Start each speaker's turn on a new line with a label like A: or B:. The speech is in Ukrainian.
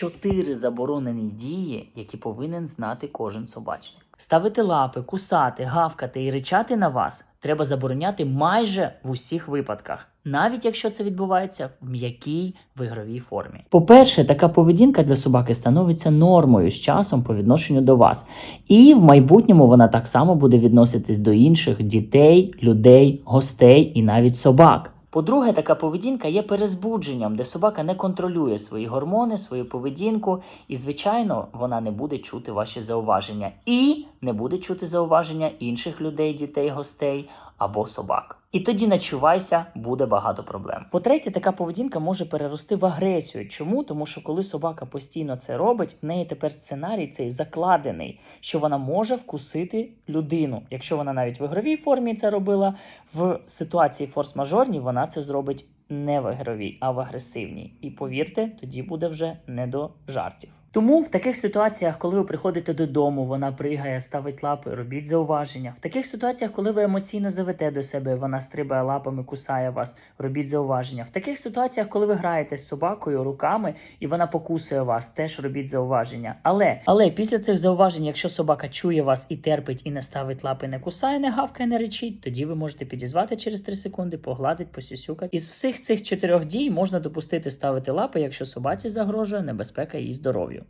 A: чотири заборонені дії, які повинен знати кожен собачник. Ставити лапи, кусати, гавкати і ричати на вас треба забороняти майже в усіх випадках, навіть якщо це відбувається в м'якій в ігровій формі. По-перше, така поведінка для собаки становиться нормою з часом по відношенню до вас, і в майбутньому вона так само буде відноситись до інших дітей, людей, гостей і навіть собак. По-друге, така поведінка є перезбудженням, де собака не контролює свої гормони, свою поведінку, і, звичайно, вона не буде чути ваші зауваження і не буде чути зауваження інших людей, дітей, гостей або собак. І тоді начувайся, буде багато проблем. По-третє, така поведінка може перерости в агресію. Чому? Тому що коли собака постійно це робить, в неї тепер сценарій цей закладений, що вона може вкусити людину. Якщо вона навіть в ігровій формі це робила, в ситуації форс-мажорній вона це зробить не в ігровій, а в агресивній. І повірте, тоді буде вже не до жартів. Тому в таких ситуаціях, коли ви приходите додому, вона пригає, ставить лапи, робіть зауваження. В таких ситуаціях, коли ви емоційно завете до себе, вона стрибає лапами, кусає вас, робіть зауваження. В таких ситуаціях, коли ви граєте з собакою руками і вона покусує вас, теж робіть зауваження. Але але після цих зауважень, якщо собака чує вас і терпить, і не ставить лапи, не кусає, не гавкає, не речить, тоді ви можете підізвати через 3 секунди, погладить, посюсюкати. Із всіх цих чотирьох дій можна допустити ставити лапи, якщо собаці загрожує небезпека її здоров'ю.